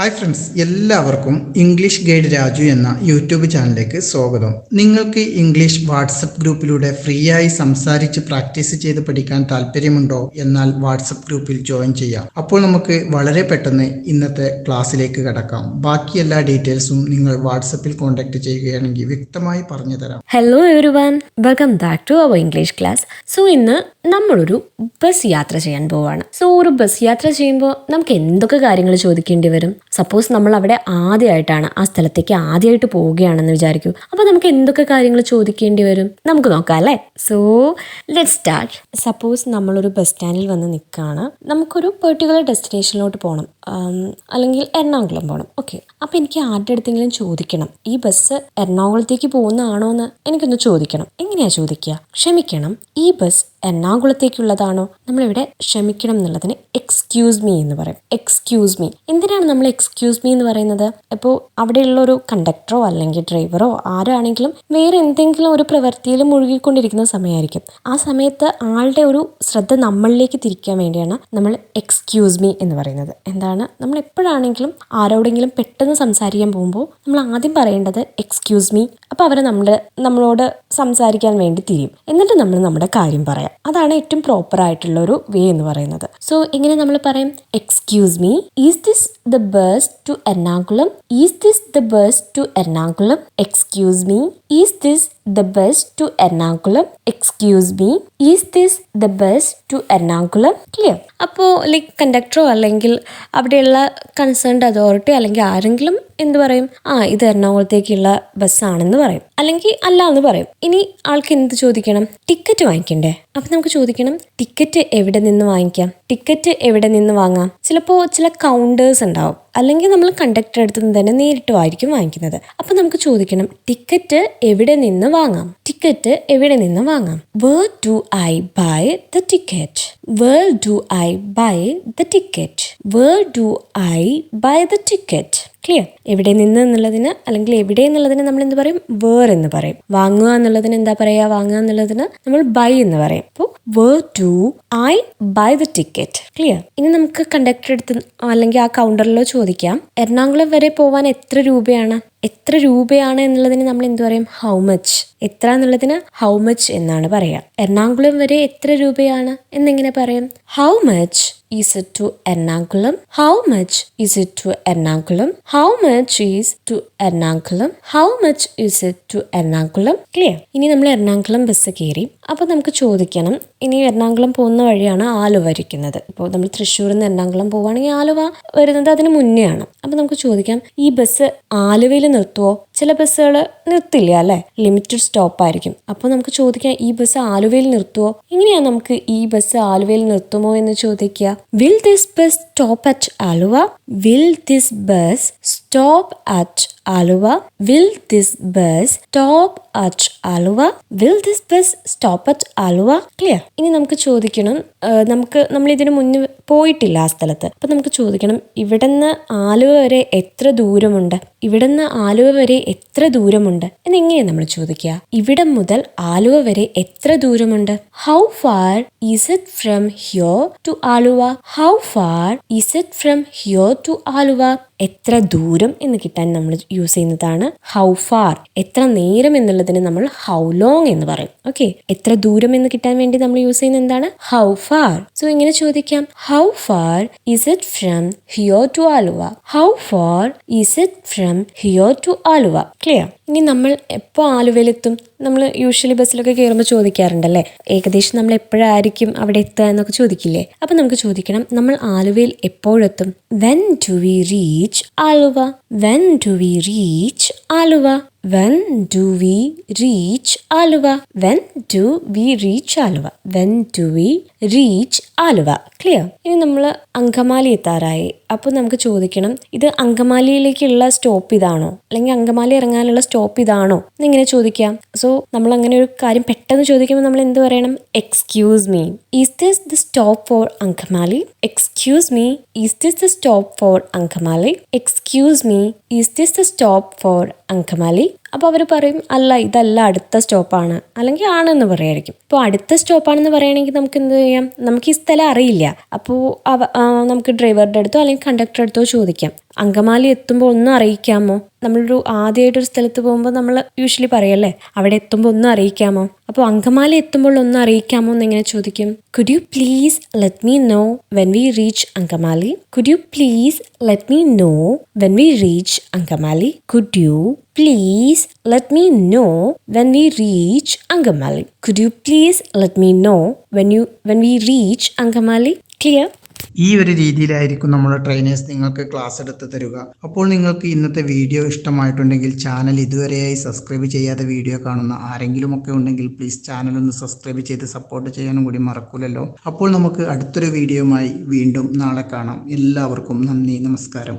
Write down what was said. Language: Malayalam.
ഹായ് ഫ്രണ്ട്സ് എല്ലാവർക്കും ഇംഗ്ലീഷ് ഗൈഡ് രാജു എന്ന യൂട്യൂബ് ചാനലിലേക്ക് സ്വാഗതം. നിങ്ങൾക്ക് ഇംഗ്ലീഷ് വാട്സപ്പ് ഗ്രൂപ്പിലൂടെ ഫ്രീ ആയി സംസാരിച്ച് പ്രാക്ടീസ് ചെയ്ത് പഠിക്കാൻ താല്പര്യമുണ്ടോ? എന്നാൽ വാട്സപ്പ് ഗ്രൂപ്പിൽ ജോയിൻ ചെയ്യാം. അപ്പോൾ നമുക്ക് വളരെ പെട്ടെന്ന് ഇന്നത്തെ ക്ലാസ്സിലേക്ക് കടക്കാം. ബാക്കി എല്ലാ ഡീറ്റെയിൽസും നിങ്ങൾ വാട്സപ്പിൽ കോൺടാക്ട് ചെയ്യുകയാണെങ്കിൽ വ്യക്തമായി പറഞ്ഞു തരാം. Hello every welcome back to our English class so ഇന്ന് നമ്മളൊരു ബസ് യാത്ര ചെയ്യാൻ പോവാണ്. സോ ഒരു ബസ് യാത്ര ചെയ്യുമ്പോൾ നമുക്ക് എന്തൊക്കെ കാര്യങ്ങൾ ചോദിക്കേണ്ടി വരും? സപ്പോസ് നമ്മൾ അവിടെ ആദ്യമായിട്ടാണ് ആ സ്ഥലത്തേക്ക് ആദ്യമായിട്ട് പോവുകയാണെന്ന് വിചാരിക്കൂ. അപ്പോൾ നമുക്ക് എന്തൊക്കെ കാര്യങ്ങൾ ചോദിക്കേണ്ടി വരും? നമുക്ക് നോക്കാം അല്ലേ? സോ ലെറ്റ് സ്റ്റാർട്ട് സപ്പോസ് നമ്മളൊരു ബസ് സ്റ്റാൻഡിൽ വന്ന് നിൽക്കുകയാണ്. നമുക്കൊരു പെർട്ടിക്കുലർ ഡെസ്റ്റിനേഷനിലോട്ട് പോകണം അല്ലെങ്കിൽ എറണാകുളം പോകണം ഓക്കെ. അപ്പോൾ എനിക്ക് ആരുടെ അടുത്തെങ്കിലും ചോദിക്കണം. ഈ ബസ് എറണാകുളത്തേക്ക് പോകുന്നതാണോ എന്ന് എനിക്കൊന്ന് ചോദിക്കണം. എങ്ങനെയാ ചോദിക്കുക? ക്ഷമിക്കണം. ഈ ബസ് എറണാകുളത്തേക്കുള്ളതാണോ? നമ്മളിവിടെ ക്ഷമിക്കണം എന്നുള്ളതിന് എക്സ്ക്യൂസ് മീ എന്ന് പറയും. എക്സ്ക്യൂസ് മീ എന്തിനാണ് നമ്മൾ എക്സ്ക്യൂസ് മീ എന്ന് പറയുന്നത്? ഇപ്പോൾ അവിടെയുള്ള ഒരു കണ്ടക്ടറോ അല്ലെങ്കിൽ ഡ്രൈവറോ ആരാണെങ്കിലും വേറെ എന്തെങ്കിലും ഒരു പ്രവൃത്തിയിൽ മുഴുകിക്കൊണ്ടിരിക്കുന്ന സമയമായിരിക്കും. ആ സമയത്ത് ആളുടെ ഒരു ശ്രദ്ധ നമ്മളിലേക്ക് തിരിക്കാൻ വേണ്ടിയാണ് നമ്മൾ എക്സ്ക്യൂസ് മീ എന്ന് പറയുന്നത്. എന്താണ്? നമ്മൾ എപ്പോഴാണെങ്കിലും ആരോടെങ്കിലും പെട്ടെന്ന് സംസാരിക്കാൻ പോകുമ്പോൾ നമ്മൾ ആദ്യം പറയേണ്ടത് എക്സ്ക്യൂസ് മീ അപ്പോൾ അവരെ നമ്മൾ നമ്മളോട് സംസാരിക്കാൻ വേണ്ടി തിരിയും. എന്നിട്ട് നമ്മൾ നമ്മുടെ കാര്യം പറയാം. അതാണ് ഏറ്റവും പ്രോപ്പർ ആയിട്ടുള്ള ഒരു വേ എന്ന് പറയുന്നത്. സോ എങ്ങനെ നമ്മൾ പറയും? Excuse me is this the bus to Ernakulam is this the bus to Ernakulam excuse me is this the bus to Ernakulam excuse me is this the bus to Ernakulam clear അപ്പോൾ ലൈക്ക് കണ്ടക്ടറോ അല്ലെങ്കിൽ അവിടെയുള്ള കൺസേൺഡ് അതോറിറ്റി അല്ലെങ്കിൽ ആരെങ്കിലും എന്ത് പറയും? ആ ഇത് എറണാകുളത്തേക്കുള്ള ബസ്സാണെന്ന് പറയും. അല്ലെങ്കിൽ അല്ല എന്ന് പറയും. ഇനി ആൾക്ക് എന്ത് ചോദിക്കണം? ടിക്കറ്റ് വാങ്ങിക്കണ്ടേ? അപ്പം നമുക്ക് ചോദിക്കണം ടിക്കറ്റ് എവിടെ നിന്ന് വാങ്ങിക്കാം? ടിക്കറ്റ് എവിടെ നിന്ന് വാങ്ങാം? ചിലപ്പോൾ ചില കൗണ്ടേഴ്സ് ഉണ്ടാവും. അല്ലെങ്കിൽ നമ്മൾ കണ്ടക്ടർ അടുത്ത് നിന്ന് തന്നെ നേരിട്ടുമായിരിക്കും വാങ്ങിക്കുന്നത്. അപ്പം നമുക്ക് ചോദിക്കണം ടിക്കറ്റ് എവിടെ നിന്ന് വാങ്ങാം? ടിക്കറ്റ് എവിടെ നിന്ന് വാങ്ങാം? Where do I buy the ticket where do I buy the ticket where do I buy the ticket clear എവിടെ നിന്ന് എന്നുള്ളതിന് അല്ലെങ്കിൽ എവിടെ എന്നുള്ളതിന് നമ്മൾ എന്ത് പറയും? വേർ എന്ന് പറയും. വാങ്ങുക എന്നുള്ളതിന് എന്താ പറയുക? വാങ്ങുക എന്നുള്ളതിന് നമ്മൾ ബൈ എന്ന് പറയും. അപ്പോൾ where to I buy the ticket clear ഇനി നമുക്ക് കണ്ടക്ടർ അടുത്ത് അല്ലെങ്കിൽ ആ കൗണ്ടറിലോ ചോദിക്കാം. എറണാകുളം വരെ പോവാൻ എത്ര രൂപയാണ്? എത്ര രൂപയാണ് എന്നുള്ളതിന് നമ്മൾ എന്ത് പറയും? ഹൗ മച്ച് എത്ര എന്നുള്ളതിന് ഹൗ മച്ച് എന്നാണ് പറയുക എറണാകുളം വരെ എത്ര രൂപയാണ് എന്നിങ്ങനെ പറയും? How much is it to Ernakulam? How much is it to Ernakulam? How much is to Ernakulam how much is it to Ernakulam clear ഇനി നമ്മൾ എറണാകുളം ബസ് കയറി. അപ്പോൾ നമുക്ക് ചോദിക്കണം. ഇനി എറണാകുളം പോകുന്ന വഴിയാണ് ആലുവ ഇരിക്കുന്നത്. ഇപ്പോൾ നമ്മൾ തൃശ്ശൂരിൽ നിന്ന് എറണാകുളം പോവുകയാണെങ്കിൽ ആലുവ വരുന്നത് അതിന് മുന്നേ ആണ് അപ്പോൾ നമുക്ക് ചോദിക്കാം ഈ ബസ് ആലുവയിൽ നിർത്തുവോ? ചില ബസ്സുകൾ നിർത്തില്ല അല്ലേ? ലിമിറ്റഡ് സ്റ്റോപ്പ് ആയിരിക്കും. അപ്പോൾ നമുക്ക് ചോദിക്കാം ഈ ബസ് ആലുവയിൽ നിർത്തുമോ എങ്ങനെയാണ് നമുക്ക് ഈ ബസ് ആലുവയിൽ നിർത്തുമോ എന്ന് ചോദിക്കുക. Will this bus stop at Aluva will this bus stop at Aluva will this bus stop at Aluva will this bus stop at Aluva clear ഇനി നമുക്ക് ചോദിക്കണം നമുക്ക് നമ്മൾ ഇതിനു മുന്നേ പോയിട്ടില്ല ആ സ്ഥലത്ത്. അപ്പൊ നമുക്ക് ചോദിക്കണം ഇവിടുന്ന് ആലുവ വരെ എത്ര ദൂരമുണ്ട്? ഇവിടുന്ന് ആലുവ വരെ എത്ര ദൂരമുണ്ട്? എന്നെങ്ങനെയാണ് നമ്മൾ ചോദിക്കുക. ഇവിടം മുതൽ ആലുവ വരെ എത്ര ദൂരമുണ്ട്? How far is it from here to Alua? How far is it from here to Alua? എത്ര ദൂരം എന്ന് കിട്ടാൻ നമ്മൾ യൂസ് ചെയ്യുന്നതാണ് ഹൗ ഫാർ എത്ര നേരം എന്നുള്ളതിന് നമ്മൾ ഹൗ ലോങ് എന്ന് പറയും. ഓക്കെ എത്ര ദൂരം എന്ന് കിട്ടാൻ വേണ്ടി നമ്മൾ യൂസ് ചെയ്യുന്ന എന്താണ്? ഹൗ ഫാർ സോ ഇങ്ങനെ ചോദിക്കാം. How far is it from here to Aluva how far is it from here to Aluva clear ഇനി നമ്മൾ എപ്പോൾ ആലുവയിലെത്തും? നമ്മൾ യൂഷ്വലി ബസ്സിലൊക്കെ കയറുമ്പോൾ ചോദിക്കാറുണ്ടല്ലേ? ഏകദേശം നമ്മൾ എപ്പോഴായിരിക്കും അവിടെ എത്തുക എന്നൊക്കെ ചോദിക്കില്ലേ? അപ്പം നമുക്ക് ചോദിക്കണം നമ്മൾ ആലുവയിൽ എപ്പോഴെത്തും? When to we reach Aluva? When to we reach Aluva? When do we reach Aluva? When do we reach Aluva? When do we reach Aluva clear ഇനി നമ്മൾ അങ്കമാലി എത്താറായി. അപ്പോൾ നമുക്ക് ചോദിക്കണം ഇത് അങ്കമാലിയിലേക്കുള്ള സ്റ്റോപ്പ് ഇതാണോ? അല്ലെങ്കിൽ അങ്കമാലി ഇറങ്ങാനുള്ള സ്റ്റോപ്പ് ഇതാണോ? എന്നിങ്ങനെ ചോദിക്കാം. സോ നമ്മൾ അങ്ങനെ ഒരു കാര്യം പെട്ടെന്ന് ചോദിക്കുമ്പോൾ നമ്മൾ എന്ത് പറയണം? Excuse me is this the stop for Angamaly? Excuse me is this the stop for Angamaly? Excuse me is this the stop for Angamaly. അപ്പോൾ അവർ പറയും അല്ല ഇതല്ല അടുത്ത സ്റ്റോപ്പാണ്. അല്ലെങ്കിൽ ആണെന്ന് പറയായിരിക്കും. ഇപ്പോൾ അടുത്ത സ്റ്റോപ്പാണെന്ന് പറയുകയാണെങ്കിൽ നമുക്ക് എന്ത് ചെയ്യാം? നമുക്ക് ഈ സ്ഥലം അറിയില്ല. അപ്പോൾ അവ നമുക്ക് ഡ്രൈവറുടെ അടുത്തോ അല്ലെങ്കിൽ കണ്ടക്ടറുടെ അടുത്തോ ചോദിക്കാം. അങ്കമാലി എത്തുമ്പോൾ ഒന്ന് അറിയിക്കാമോ? നമ്മളൊരു ആദ്യമായിട്ടൊരു സ്ഥലത്ത് പോകുമ്പോൾ നമ്മൾ യൂഷ്വലി പറയല്ലേ അവിടെ എത്തുമ്പോൾ ഒന്ന് അറിയിക്കാമോ? അപ്പോൾ അങ്കമാലി എത്തുമ്പോൾ ഒന്ന് അറിയിക്കാമോ എന്ന് എങ്ങനെ ചോദിക്കും could you please let me know when we reach Angamaly? Could you please let me know when we reach Angamaly? Could you please let me know when we reach Angamaly? Could you please let me know when you when we reach Angamaly? Clear ഈ ഒരു രീതിയിലായിരിക്കും നമ്മുടെ ട്രെയിനേഴ്സ് നിങ്ങൾക്ക് ക്ലാസ് എടുത്ത് തരിക. അപ്പോൾ നിങ്ങൾക്ക് ഇന്നത്തെ വീഡിയോ ഇഷ്ടമായിട്ടുണ്ടെങ്കിൽ ചാനൽ ഇതുവരെയായി സബ്സ്ക്രൈബ് ചെയ്യാതെ വീഡിയോ കാണുന്ന ആരെങ്കിലും ഒക്കെ ഉണ്ടെങ്കിൽ പ്ലീസ് ചാനൽ ഒന്ന് സബ്സ്ക്രൈബ് ചെയ്ത് സപ്പോർട്ട് ചെയ്യാനും കൂടി മറക്കൂലല്ലോ. അപ്പോൾ നമുക്ക് അടുത്തൊരു വീഡിയോയുമായി വീണ്ടും നാളെ കാണാം. എല്ലാവർക്കും നന്ദി നമസ്കാരം.